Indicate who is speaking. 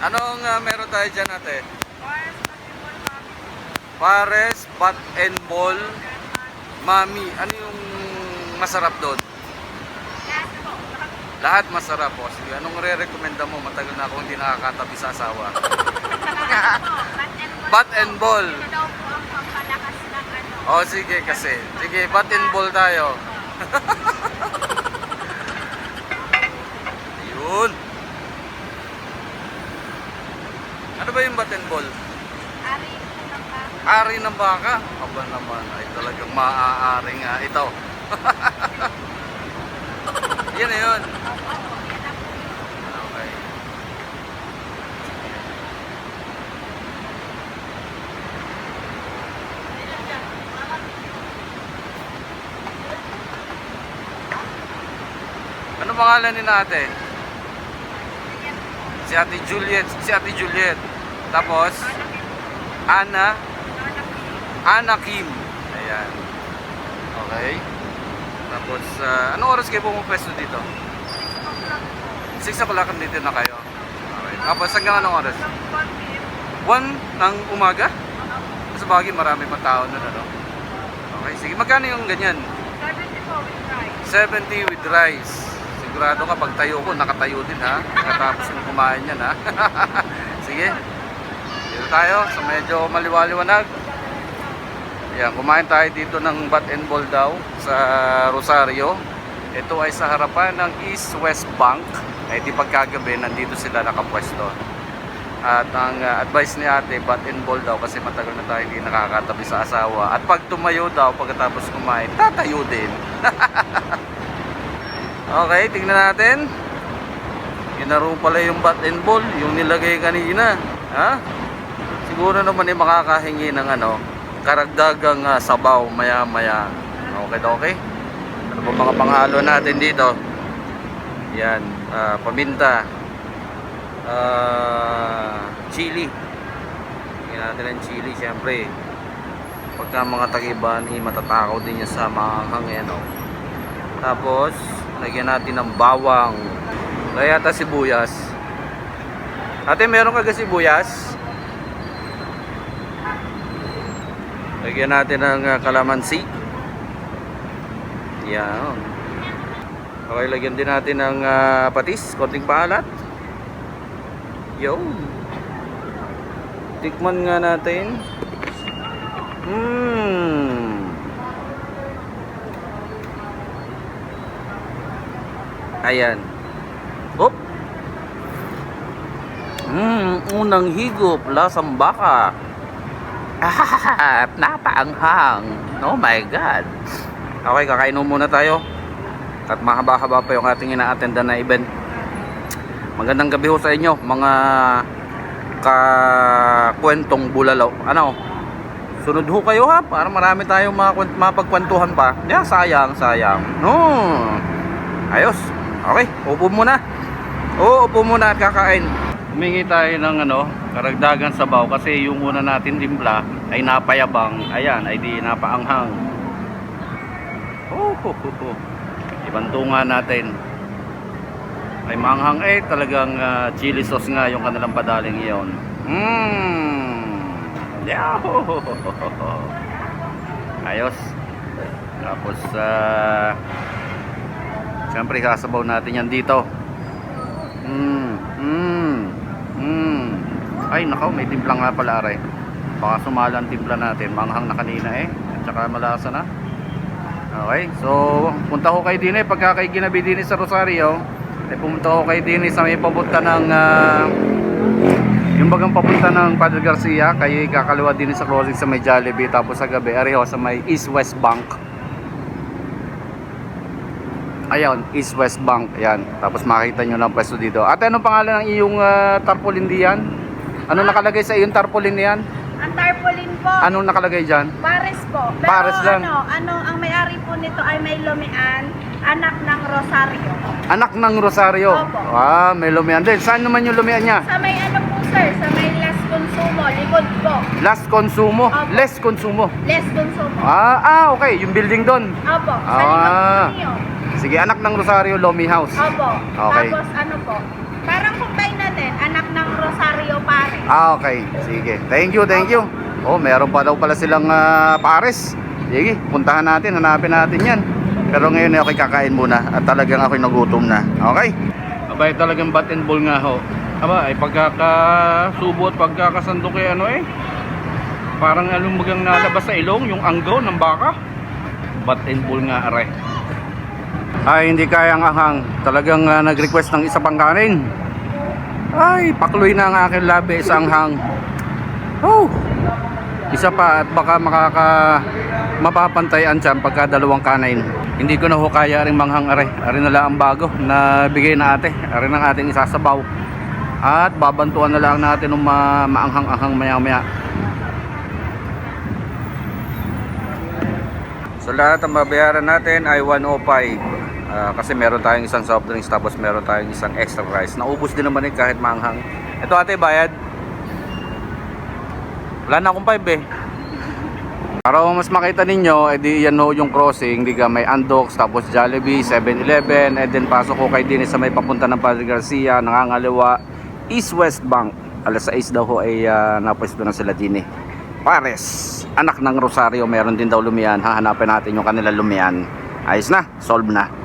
Speaker 1: Anong ah, meron tayo dyan ate? Pares, bat and ball, mami. Ano yung masarap doon? Lahat masarap po. Sige, anong re-recommenda mo? Matagal na ako hindi nakakatabi sa asawa. Bat and ball.
Speaker 2: Ano.
Speaker 1: O sige kasi. Sige, bat and ball tayo. Ayun. Ano ba yung bat and ball?
Speaker 2: Ari ng baka.
Speaker 1: Ari ng baka? Aba naman, ay talagang maaari nga ito. Yan na yun. Okay. Ano pangalan ni ate? Si Ate Juliet, si Ate Juliet. Tapos Ana, Ana Kim. Ayan. Okay. Tapos ah, anong oras kayo pumupwesto dito? 6 o'clock dito na kayo. Okay. Tapos hanggang anong oras? 1 ng umaga? Sa bagay marami pa tao nun ano? Okay, sige. Magkano yung ganyan? 70 with rice. Sigurado ka pag tayo ko, nakatayo din ha. Katapos ng kumain yan ha. sige. Tayo sa medyo maliwaliwanag. Ayan, kumain tayo dito ng bat and ball daw sa Rosario. Ito ay sa harapan ng East West Bank. Ay di pagkagabi, nandito sila nakapwesto. At ang uh, advice ni ate, bat and ball daw kasi matagal na tayo hindi nakakatabi sa asawa. At pag tumayo daw, pagkatapos kumain, tatayo din. okay, tingnan natin. Rin pala yung bat and ball, yung nilagay kanina. Ha? Siguro naman ay makakahingi ng ano, karagdagang ah, sabaw maya maya. Okay, okay. Ano ba mga panghalo natin dito? Yan, ah, paminta. Ah, chili. Tingnan natin ang chili, syempre. Pagka mga tagiban, eh, matatakaw din yan sa mga hangin, oh. Tapos, lagyan natin ng bawang. Kaya yata sibuyas. Ate, meron ka sibuyas? Lagyan natin ng ah, kalamansi. Yan. Okay, lagyan din natin ng ah, patis, konting paalat. Yo. Tikman nga natin. Mmm. Ayan. Hop. Mmm, unang higop, lasang baka. Ah, napaanghang. Oh my God. Okay, kakainom muna tayo. At mahaba-haba pa yung ating ina-attendan na event. Magandang gabi ho sa inyo, mga kakwentong bulalo. Ano? Sunod ho kayo ha, para marami tayong makwent- mapagkwentuhan pa. Yeah, sayang, sayang. No. Ayos. Okay, upo muna. Oo, upo muna at kakain. Humingi tayo ng ano, karagdagan sabaw kasi yung una natin timpla ay napayabang. Ayan, ay di napaanghang. Oh, ho. Ibang tunga natin. Ay manghang eh, talagang ah, chili sauce nga yung kanilang padaling iyon. Mmm. Yahoo! Ayos. Tapos, ah, siyempre sasabaw natin yan dito. Mmm. Mmm. Mmm. Ay, nakaw, may timpla nga pala, are. Baka sumala ang timpla natin. Manghang na kanina eh. At saka malasa na. Okay, so punta ko kay din eh pagka kay ginabi din sa Rosario, ay pumunta ko kay din sa may papunta ng ah, yung bagang papunta ng Padre Garcia, kayo kakaliwa din sa crossing sa may Jollibee tapos sa gabi areho sa may East West Bank. Ayan, East West Bank. Ayan. Tapos makita nyo ng pwesto dito. Ate, anong pangalan ng iyong ah, tarpaulin diyan? Ano nakalagay sa iyong tarpaulin niyan?
Speaker 2: Ang tarpaulin po,
Speaker 1: Anong nakalagay dyan?
Speaker 2: Pares po. Pero
Speaker 1: Pares lang.
Speaker 2: ano, ano, ang may-ari po nito ay may lumian, anak ng Rosario.
Speaker 1: Anak ng Rosario.
Speaker 2: Opo.
Speaker 1: Ah, may lumian din. Saan naman yung lumian niya?
Speaker 2: Sa may ano po sir, sa may less consumo, likod po.
Speaker 1: Last consumo,
Speaker 2: Opo.
Speaker 1: less consumo.
Speaker 2: Less consumo.
Speaker 1: Ah, ah, okay, yung building doon.
Speaker 2: Opo, sa
Speaker 1: Ah.
Speaker 2: likod po niyo.
Speaker 1: Sige, anak ng Rosario Lomi House.
Speaker 2: Opo.
Speaker 1: Okay.
Speaker 2: Tapos ano po, parang combine na din, anak ng Rosario
Speaker 1: Ah, okay. Sige. Thank you, thank you. Oh, meron pa daw pala silang ah, pares. Sige, puntahan natin, hanapin natin yan. Pero ngayon eh, okay kakain muna at talagang ako'y nagutom na. Okay? Abay, talagang bat and ball nga ho. Aba, ay pagkakasubo at pagkakasando kay ano eh. Parang anong magang nalabas sa ilong, yung anggaw ng baka. Bat and ball nga are. Ay, hindi kayang ahang. Talagang ah, nag-request ng isa pang kanin. Ay, pakloy na ang aking labi sa anghang. Oh! Isa pa at baka makaka mapapantayan dyan pagka dalawang kanin. Hindi ko na ho kaya rin manghang are. Are na lang ang bago na bigay na ate. Are ng ating isasabaw. At babantuan na lang natin ng ma maanghang-anghang maya-maya. So lahat ang babayaran natin ay 105. Ah, kasi meron tayong isang soft drinks tapos meron tayong isang extra rice. Naubos din naman eh kahit maanghang. Ito ate, bayad. Wala na akong 5 eh. Para mas makita ninyo, edi yan ho yung crossing. Di ka may Andox, tapos Jollibee, 7-Eleven, and then pasok ko kay Dinis sa may papunta ng Padre Garcia, nangangaliwa, East-West Bank. Alas 6 daw ho ay uh, napwesto na sila din eh. Pares, anak ng Rosario, meron din daw lumiyan. Hahanapin natin yung kanila lumiyan. Ayos na, solve na.